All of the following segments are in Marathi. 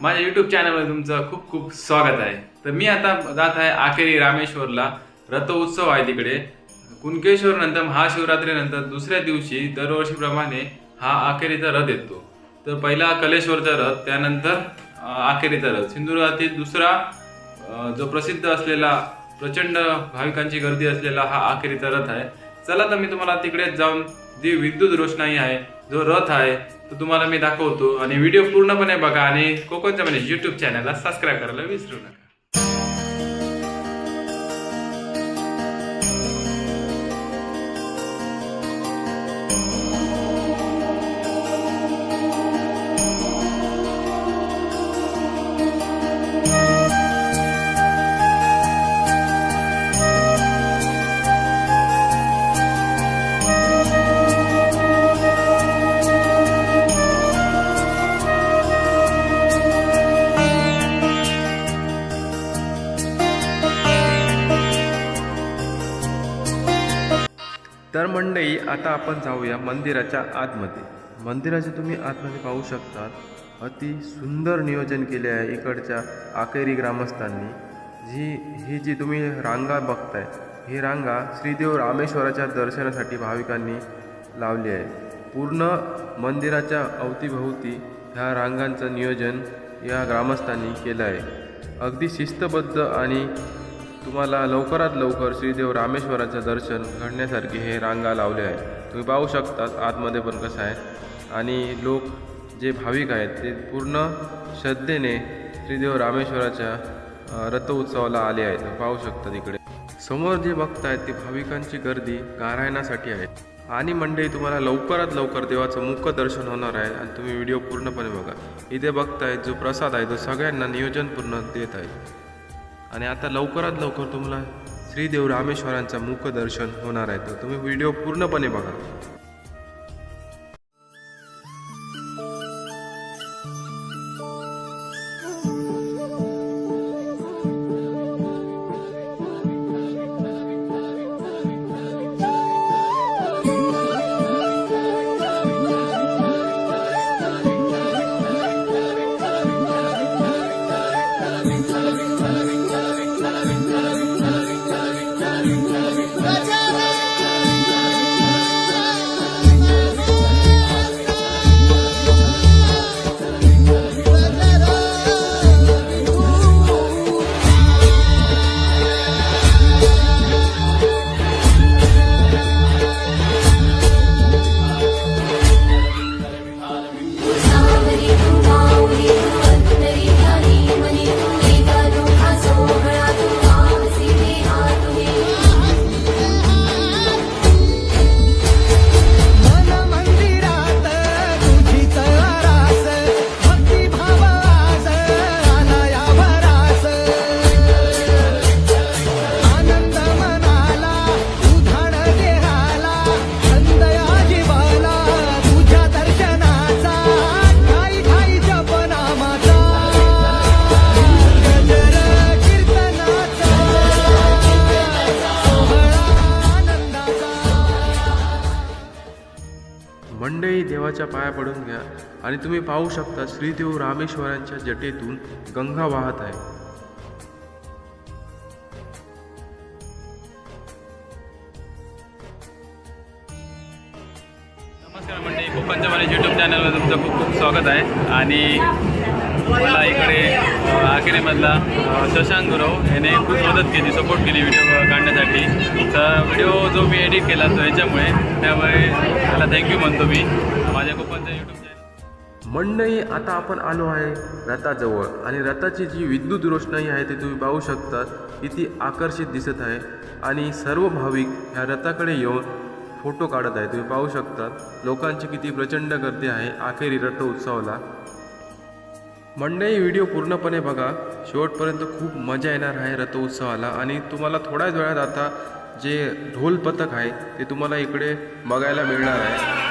माझ्या युट्यूब चॅनलमध्ये तुमचं खूप खूप स्वागत आहे. तर मी आता जात आहे आखेरी रामेश्वरला रथ उत्सव आहे तिकडे. कुणकेश्वर नंतर महाशिवरात्रीनंतर दुसऱ्या दिवशी दरवर्षीप्रमाणे हा आखेरीचा रथ येतो. तर पहिला कलेश्वरचा रथ त्यानंतर अखेरीचा आखेरीचा रथ. सिंधुदुर्गातील दुसरा जो प्रसिद्ध असलेला प्रचंड भाविकांची गर्दी असलेला हा आखेरीचा रथ आहे. चला तर मी तुम्हाला तिकडे जाऊन जी विद्युत रोषणाई आहे जो रथ आहे तो तुम्हाला मी दाखवतो. आणि व्हिडिओ पूर्णपणे बघा आणि कोकणच्या म्हणजे युट्यूब चॅनलला सबस्क्राईब करायला विसरू नका. तर मंडई आता आपण जाऊया मंदिराच्या आतमध्ये. मंदिराचे तुम्ही आतमध्ये पाहू शकता अति सुंदर नियोजन केले आहे इकडच्या आकेरी ग्रामस्थांनी. जी ही जी तुम्ही रांगा बघताय ही रांगा श्रीदेव रामेश्वराच्या दर्शनासाठी भाविकांनी लावली आहे. पूर्ण मंदिराच्या अवतीभोवती ह्या रांगांचं नियोजन या ग्रामस्थांनी केलं आहे. अगदी शिस्तबद्ध आणि तुम्हाला लवकरात लवकर श्रीदेव रामेश्वराचं दर्शन घडण्यासारखे हे रांगा लावले आहेत. तुम्ही पाहू शकतात आतमध्ये पण कसं आहे. आणि लोक जे भाविक आहेत ते पूर्ण श्रद्धेने श्रीदेव रामेश्वराच्या रथ उत्सवाला आले आहेत. पाहू शकता तिकडे. समोर जे बघतायत ते भाविकांची गर्दी गारायणासाठी आहे. आणि मंडळी तुम्हाला लवकरात लवकर देवाचं मुख दर्शन होणार आहे आणि तुम्ही व्हिडिओ पूर्णपणे बघा. इथे बघतायत जो प्रसाद आहे तो सगळ्यांना नियोजनपूर्ण देत आहे आणि आता लवकरात लवकर तुम्हाला श्रीदेव रामेश्वरांचं मुख दर्शन होणार आहे. तर तुम्ही व्हिडिओ पूर्णपणे बघा. देवाच्या पाया पडून घ्या. आणि तुम्ही पाहू शकता श्रीदेव रामेश्वरांच्या जटेतून गंगा वाहत आहे. कोकणच्या मला युट्यूब चॅनलवर तुमचं खूप खूप स्वागत आहे. आणि मला इकडे अ, आखेरीमधला शशांक गुरव याने खूप मदत केली सपोर्ट केली व्हिडिओ काढण्यासाठी. तर व्हिडिओ जो मी एडिट केला तो याच्यामुळे त्यामुळे त्याला थँक्यू म्हणतो मी. माझ्या कोकणच्या यूट्यूब चॅनल मंडई आता आपण आलो आहे रथाजवळ. आणि रथाची जी विद्युत रोषणाई आहे ती तुम्ही पाहू शकता. किती आकर्षित दिसत आहे. आणि सर्व भाविक ह्या रथाकडे येऊन फोटो काढत आहे तुम्ही पाहू शकता. लोकांची किती प्रचंड गर्दी आहे. आखेरी रथ उत्सवाला. मंडळी व्हिडिओ पूर्णपणे बघा. शेवटपर्यंत खूप मजा येणार आहे रथ उत्सवाला. आणि तुम्हाला थोड्याच वेळात आता जे ढोल पथक आहे ते तुम्हाला इकडे बघायला मिळणार आहे.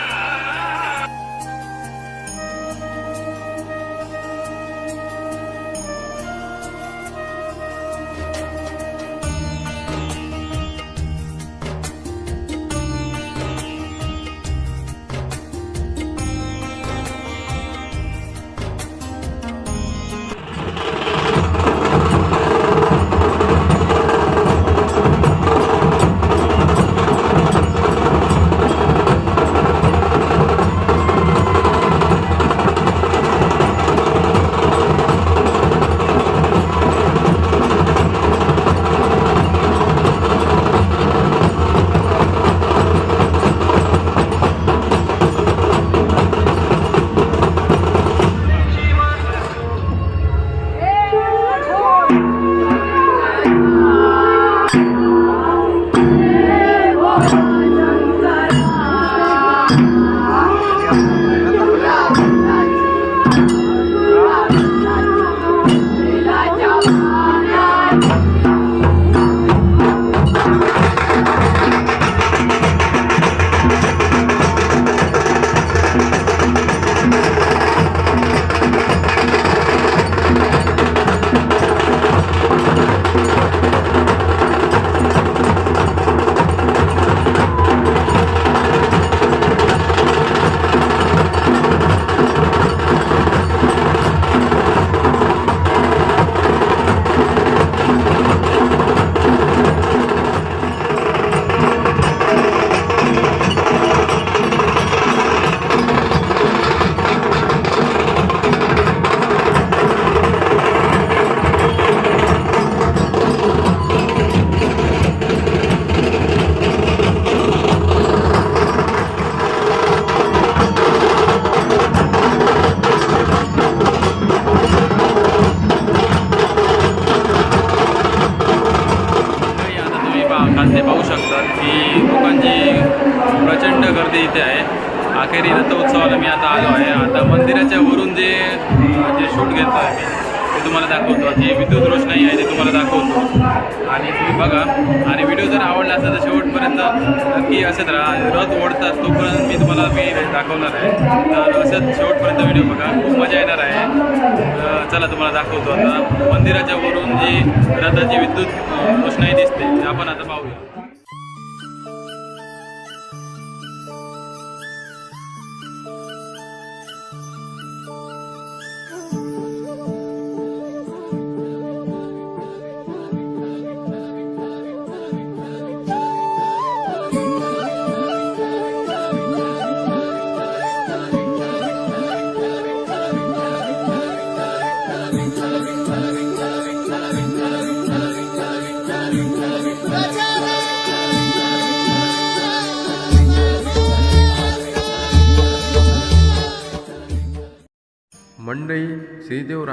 शेवटपर्यंत नक्की असंच राहा. रथ ओढतात तोपर्यंत मी तुम्हाला मी दाखवणार आहे. तर असंच शेवटपर्यंत व्हिडिओ बघा. खूप मजा येणार आहे. चला तुम्हाला दाखवतो आता. मंदिराच्या वरून जी रथाची विद्युत अ, रोषणाई दिसते आपण आता पाहूया.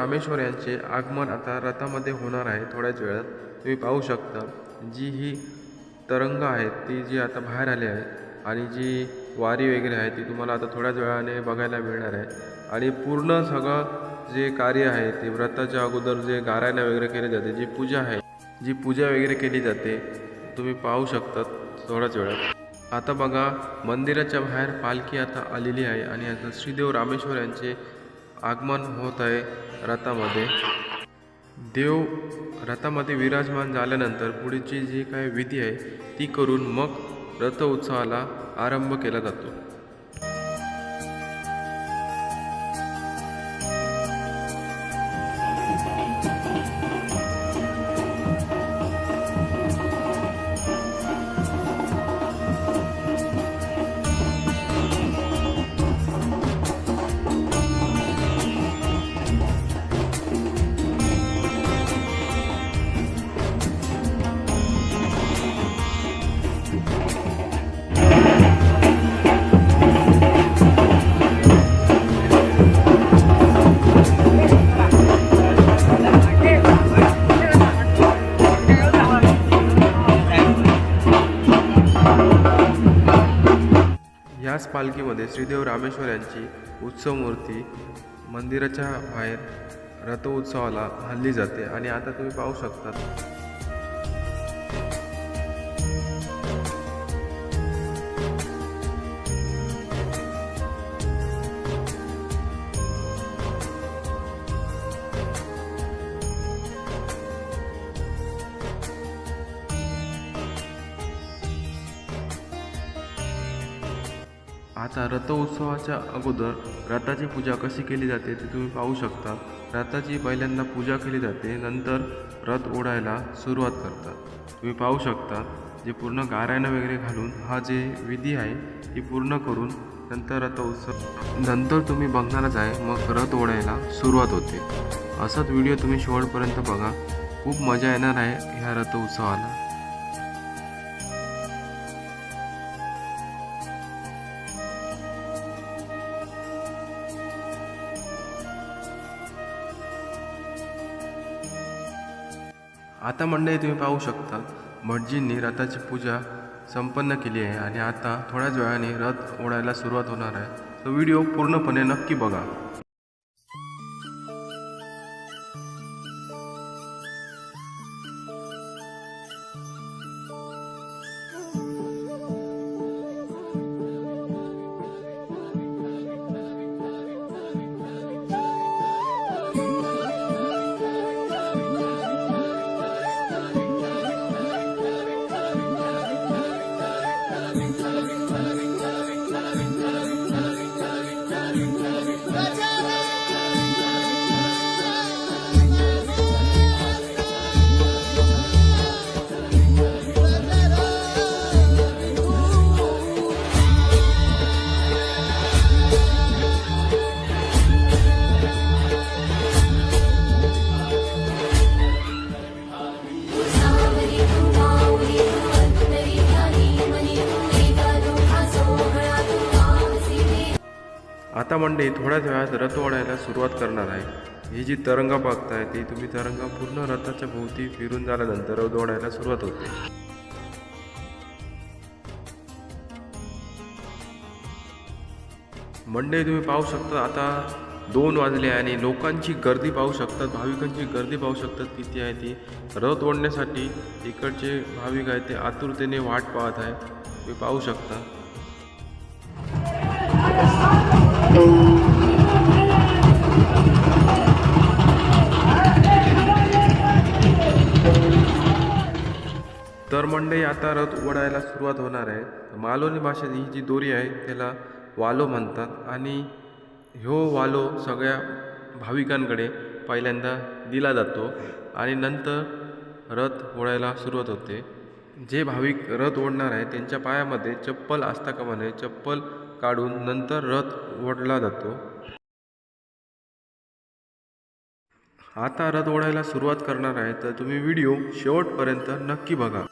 रामेश्वर यांचे आगमन आता रथामध्ये होणार आहे थोड्याच वेळात. तुम्ही पाहू शकता जी ही तरंग आहेत ती जी आता बाहेर आली आहे आणि जी वारी वगैरे आहे ती तुम्हाला आता थोड्याच वेळाने बघायला मिळणार आहे. आणि पूर्ण सगळं जे कार्य आहे ते व्रताच्या अगोदर जे गारायना वगैरे केली जाते जी पूजा आहे जी पूजा वगैरे केली जाते तुम्ही पाहू शकता थोड्याच वेळात. आता बघा मंदिराच्या बाहेर पालखी आता आलेली आहे आणि आता श्रीदेव रामेश्वर यांचे आगमन होत आहे. रथामध्ये. देव रथामध्ये विराजमान झाल्यानंतर पुढची जी काही विधी आहे ती करून मग रथ उत्सवाला आरंभ केला जातो. याच पालखीमध्ये श्रीदेव रामेश्वर यांची उत्सव मूर्ती मंदिराच्या बाहेर रथ उत्सवाला हल्ली जाते आणि आता तुम्ही पाहू शकता. आता रथोत्सवाच्या अगोदर रथाची पूजा कशी केली जाते ते तुम्ही पाहू शकता. रथाची पहिल्यांदा पूजा केली जाते नंतर रथ ओढायला सुरुवात करतात. तुम्ही पाहू शकता जे पूर्ण गारायण वगैरे घालून हा जे विधी आहे ती पूर्ण करून नंतर रथोत्सव नंतर तुम्ही बघणारच आहे मग रथ ओढायला सुरुवात होते. असाच व्हिडिओ तुम्ही शेवटपर्यंत बघा. खूप मजा येणार आहे ह्या रथोत्सवाला. आता मंडळी तुम्ही पाहू शकता भटजींनी रथाची पूजा संपन्न केली आहे आणि आता थोड्याच वेळाने रथ ओढायला सुरुवात होणार आहे. तो व्हिडिओ पूर्णपणे नक्की बघा. Hallelujah. मंडळी थोड्याच वेळात रथ ओढायला सुरुवात करणार आहे. ही जी तरंगा बघताय ती तुम्ही तरंगा पूर्ण रथाच्या भोवती फिरून झाल्यानंतर रथ ओढायला सुरुवात होते. मंडळी तुम्ही पाहू शकता आता दोन वाजले आणि लोकांची गर्दी पाहू शकतात भाविकांची गर्दी पाहू शकतात किती आहे ती रथ ओढण्यासाठी इकडचे भाविक आहेत ते आतुरतेने वाट पाहत आहे तुम्ही पाहू शकता. तर मंडई आता रथ ओढायला सुरुवात होणार आहे. मालोनी भाषेत ही जी दोरी आहे त्याला वालो म्हणतात. आणि ह्यो वालो सगळ्या भाविकांकडे पहिल्यांदा दिला जातो. आणि नंतर रथ ओढायला सुरुवात होते. जे भाविक रथ ओढणार आहे त्यांच्या पायामध्ये चप्पल असता का म्हणे चप्पल काढून नंतर रथ ओढला जातो. आता रथ ओढायला सुरुवात करणार आहे तर तुम्ही व्हिडिओ शेवटपर्यंत नक्की बघा.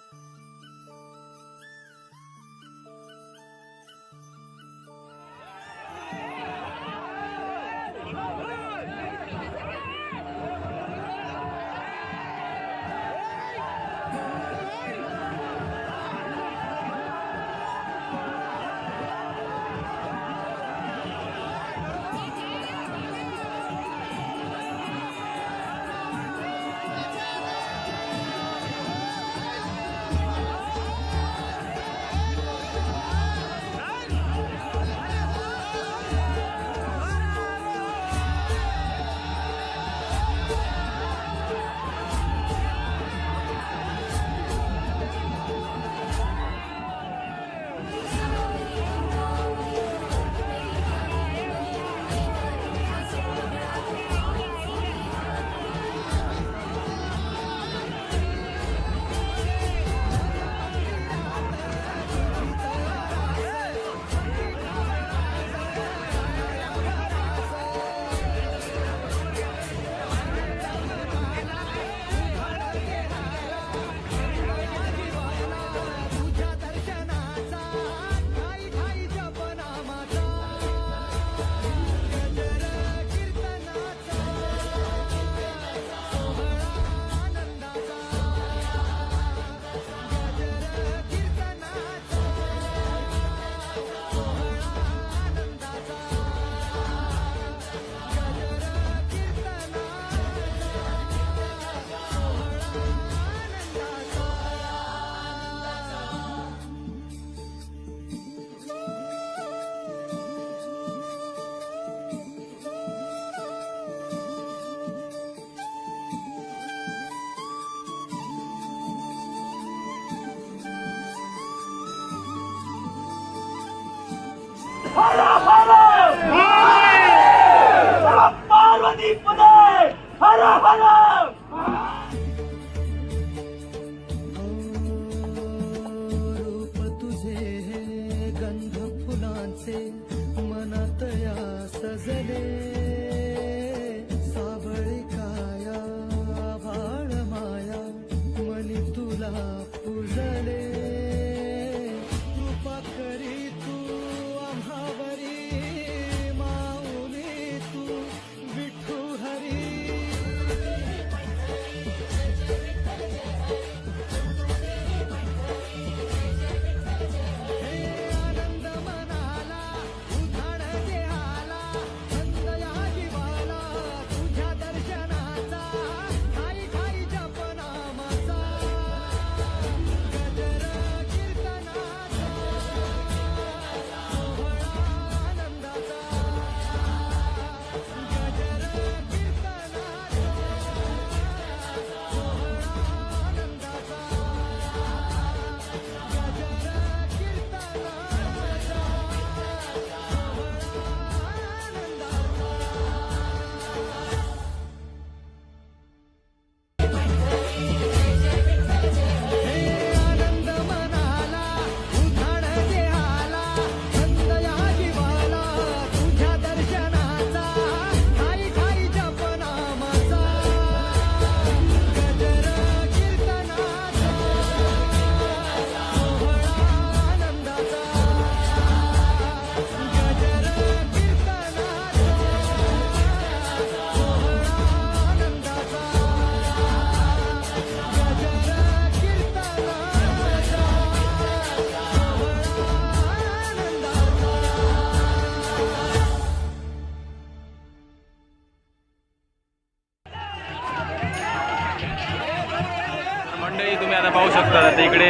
आता आता इकडे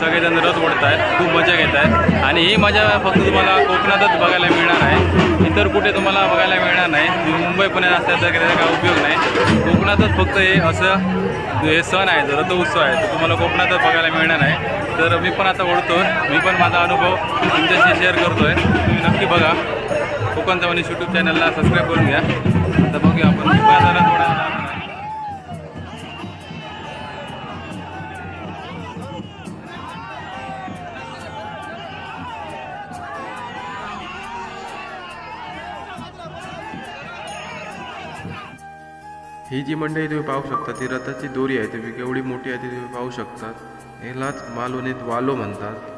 सगळेजण रथ ओढत आहेत खूप मजा घेत आहेत आणि ही मजा फक्त तुम्हाला कोकणातच बघायला मिळणार आहे. इतर कुठे तुम्हाला बघायला मिळणार नाही. मुंबई पुण्यात असल्यास तर त्याचा काही उपयोग नाही. कोकणातच फक्त हे असं हे सण आहे रथ उत्सव आहे. तो तुम्हाला कोकणातच बघायला मिळणार आहे. तर मी पण आता ओढतो. मी पण माझा अनुभव तुमच्याशी शेअर करतो आहे तुम्ही नक्की बघा. कोकणचा म्हणजे यूट्यूब चॅनलला सबस्क्राईब करून घ्या. आता बघूया आपण. बाजारात ओढायला जी मंडळी तुम्ही पाहू शकता ती रथाची दोरी आहे तुम्ही केवढी मोठी आहे ती तुम्ही पाहू शकता. यालाच मालवणीत वालो म्हणतात.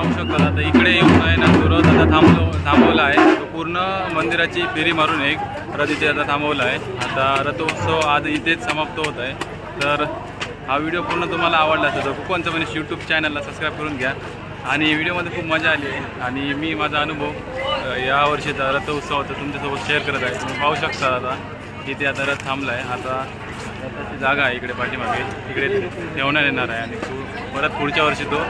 पाहू शकता आता इकडे येऊन आहे ना तो रथ आता थांबलो थांबवला आहे. तो पूर्ण मंदिराची फेरी मारून एक रथ इथे आता थांबवला आहे. आता रथोत्सव आज इथेच समाप्त होत आहे. तर हा व्हिडिओ पूर्ण तुम्हाला आवडला असेल तर कोकणचं म्हणजे यूट्यूब चॅनलला सबस्क्राईब करून घ्या. आणि व्हिडिओमध्ये खूप मजा आली आहे. आणि मी माझा अनुभव या वर्षीचा रथोत्सवाचा तुमच्यासोबत शेअर करत आहे. तुम्ही पाहू शकता आता इथे आता रथ थांबला आहे आता रथाची जागा आहे इकडे पाठीमागे. इकडे ठेवण्यात येणार आहे. आणि परत पुढच्या वर्षी तो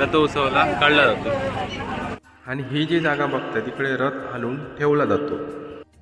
रथोत्सवाला काढला जातो. आणि ही जी जागा बघता तिकडे रथ हलवून ठेवला जातो.